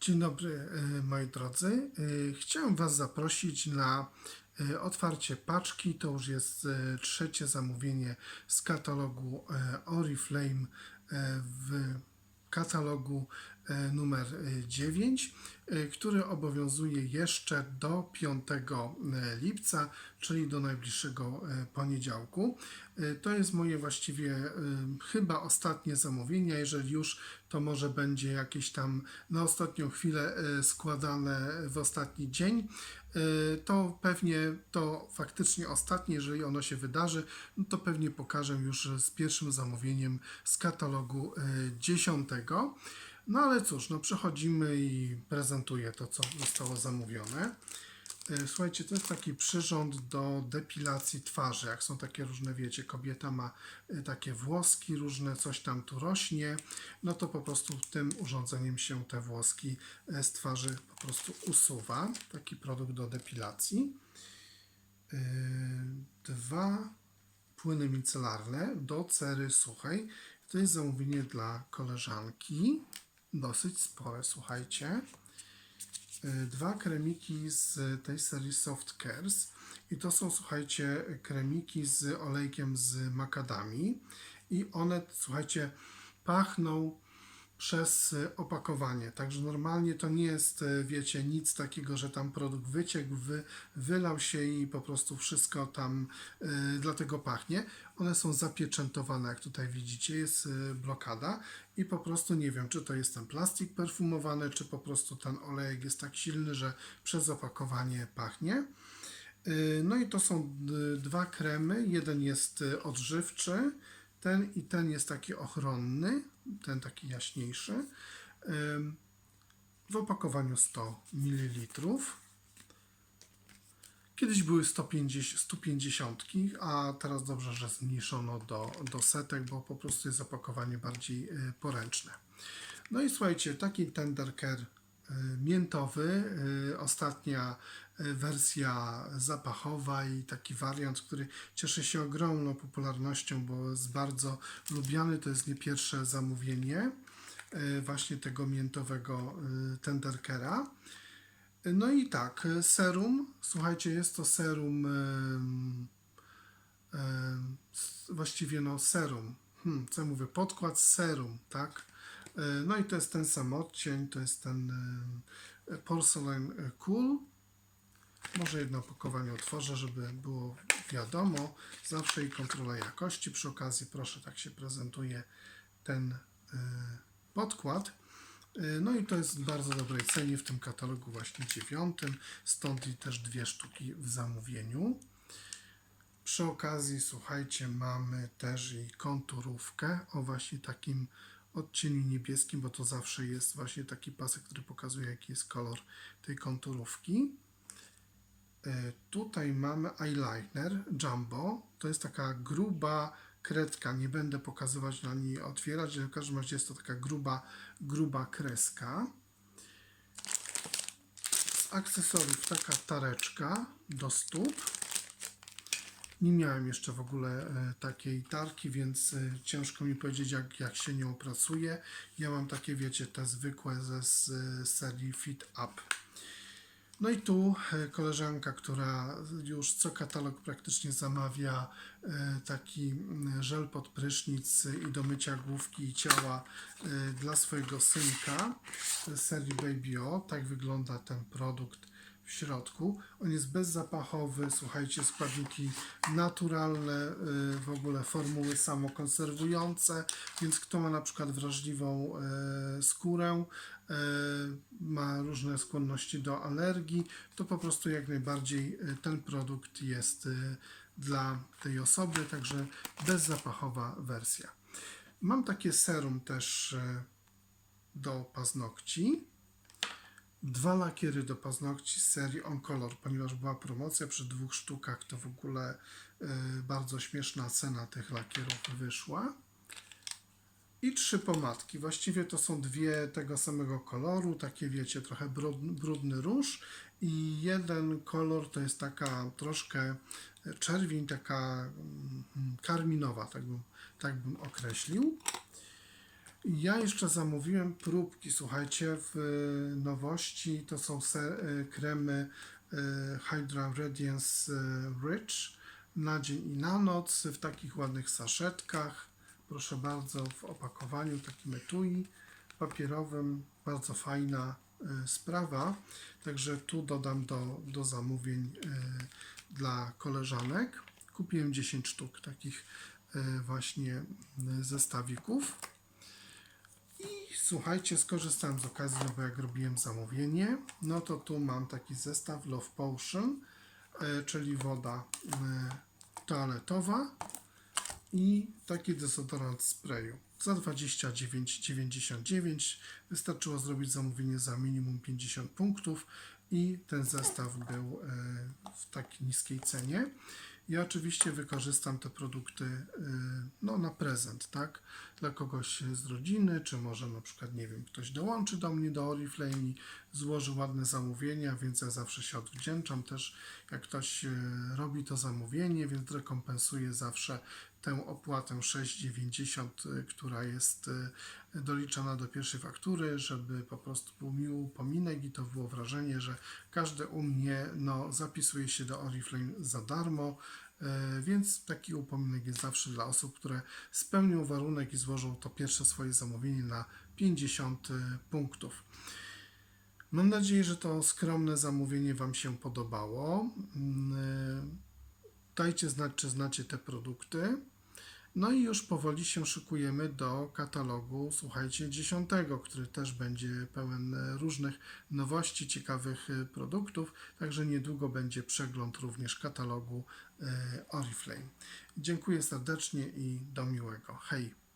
Dzień dobry e, moi drodzy. E, Chciałem Was zaprosić na e, otwarcie paczki. To już jest trzecie zamówienie z katalogu Oriflame w katalogu numer e, 9, e, który obowiązuje jeszcze do 5 lipca, czyli do najbliższego e, poniedziałku. E, To jest moje właściwie e, chyba ostatnie zamówienie. Jeżeli już, to może będzie jakieś tam na ostatnią chwilę e, składane w ostatni dzień. E, To pewnie to faktycznie ostatnie, jeżeli ono się wydarzy, no to pewnie pokażę już z pierwszym zamówieniem z katalogu e, 10. No ale cóż, no przechodzimy i prezentuję to, co zostało zamówione. E, Słuchajcie, to jest taki przyrząd do depilacji twarzy. Jak są takie różne, wiecie, kobieta ma e, takie włoski różne, coś tam tu rośnie, no to po prostu tym urządzeniem się te włoski e, z twarzy po prostu usuwa. Taki produkt do depilacji. Dwa płyny micelarne do cery suchej. To jest zamówienie dla koleżanki. Dosyć spore, słuchajcie. Y, dwa kremiki z tej serii Soft Cares i to są, słuchajcie, kremiki z olejkiem z makadami i one, słuchajcie, pachną przez y, opakowanie. Także normalnie to nie jest, y, wiecie, nic takiego, że tam produkt wyciekł, wy, wylał się i po prostu wszystko tam y, dlatego pachnie. One są zapieczętowane, jak tutaj widzicie, jest blokada i po prostu nie wiem, czy to jest ten plastik perfumowany, czy po prostu ten olejek jest tak silny, że przez opakowanie pachnie. No i to są dwa kremy. Jeden jest odżywczy, ten i ten jest taki ochronny, ten taki jaśniejszy. W opakowaniu 100 ml. Kiedyś były 150, 150, a teraz dobrze, że zmniejszono do, do setek, bo po prostu jest opakowanie bardziej y, poręczne. No i słuchajcie, taki Tender Care y, miętowy, y, ostatnia y, wersja zapachowa i taki wariant, który cieszy się ogromną popularnością, bo jest bardzo lubiany. To jest nie pierwsze zamówienie właśnie tego miętowego Tender Care'a. No i tak, serum, słuchajcie, jest to serum, właściwie no serum, hmm, co mówię, podkład serum, tak? Y, No i to jest ten sam odcień, to jest ten ym, Porcelain Cool. Może jedno opakowanie otworzę, żeby było wiadomo. Zawsze i kontrola jakości. Przy okazji, proszę, tak się prezentuje ten podkład. No i to jest w bardzo dobrej cenie w tym katalogu właśnie dziewiątym, stąd i też dwie sztuki w zamówieniu. Przy okazji, słuchajcie, mamy też i konturówkę o właśnie takim odcieniu niebieskim, bo to zawsze jest właśnie taki pasek, który pokazuje jaki jest kolor tej konturówki. E, Tutaj mamy eyeliner Jumbo. To jest taka gruba kredka. Nie będę pokazywać na niej otwierać, ale w każdym razie jest to taka gruba, gruba kreska. Z akcesoriów taka tareczka do stóp. Nie miałem jeszcze w ogóle e, takiej tarki, więc e, ciężko mi powiedzieć, jak, jak się nią pracuje. Ja mam takie, wiecie, te zwykłe ze z, e, serii Fit Up. No i tu koleżanka, która już co katalog praktycznie zamawia taki mm, żel pod prysznic i do mycia główki i ciała dla swojego synka serii Baby O. Tak wygląda ten produkt w środku. On jest bezzapachowy, słuchajcie, składniki naturalne, y, w ogóle formuły samokonserwujące, więc kto ma na przykład wrażliwą e, skórę, e, ma różne skłonności do alergii, to po prostu jak najbardziej ten produkt jest dla tej osoby, także bezzapachowa wersja. Mam takie serum też do paznokci. Dwa lakiery do paznokci z serii On Color, ponieważ była promocja przy dwóch sztukach, to w ogóle y, bardzo śmieszna cena tych lakierów wyszła. I trzy pomadki. Właściwie to są dwie tego samego koloru, takie wiecie, trochę brudny, brudny róż. I jeden kolor to jest taka troszkę czerwień, taka mm, karminowa, tak bym, tak bym określił. Ja jeszcze zamówiłem próbki, słuchajcie, w y, nowości to są y, kremy y, Hydra Radiance Rich na dzień i na noc w takich ładnych saszetkach. Proszę bardzo, w opakowaniu takim etui papierowym, bardzo fajna sprawa. Także tu dodam do, do zamówień dla koleżanek. Kupiłem 10 sztuk takich właśnie zestawików. Słuchajcie, skorzystałem z okazji, no bo jak robiłem zamówienie, no to tu mam taki zestaw Love Potion, e, czyli woda e, toaletowa i taki dezodorant sprayu za 29,99. Wystarczyło zrobić zamówienie za minimum 50 punktów i ten zestaw był e, w takiej niskiej cenie. Ja oczywiście wykorzystam te produkty y, no, na prezent, tak? Dla kogoś z rodziny, czy może na przykład, nie wiem, ktoś dołączy do mnie do Oriflame i złoży ładne zamówienia, więc ja zawsze się odwdzięczam też, jak ktoś y, robi to zamówienie, więc rekompensuję zawsze tę opłatę 6,90, y, która jest y, doliczana do pierwszej faktury, żeby po prostu był miły upominek i to było wrażenie, że każdy u mnie no, zapisuje się do Oriflame za darmo, e, więc taki upominek jest zawsze dla osób, które spełnią warunek i złożą to pierwsze swoje zamówienie na 50 punktów. Mam nadzieję, że to skromne zamówienie Wam się podobało. Mm, e, Dajcie znać, czy znacie te produkty. No i już powoli się szykujemy do katalogu, słuchajcie, dziesiątego, który też będzie pełen e, różnych nowości, ciekawych e, produktów, także niedługo będzie przegląd również katalogu Oriflame. Dziękuję serdecznie i do miłego. Hej!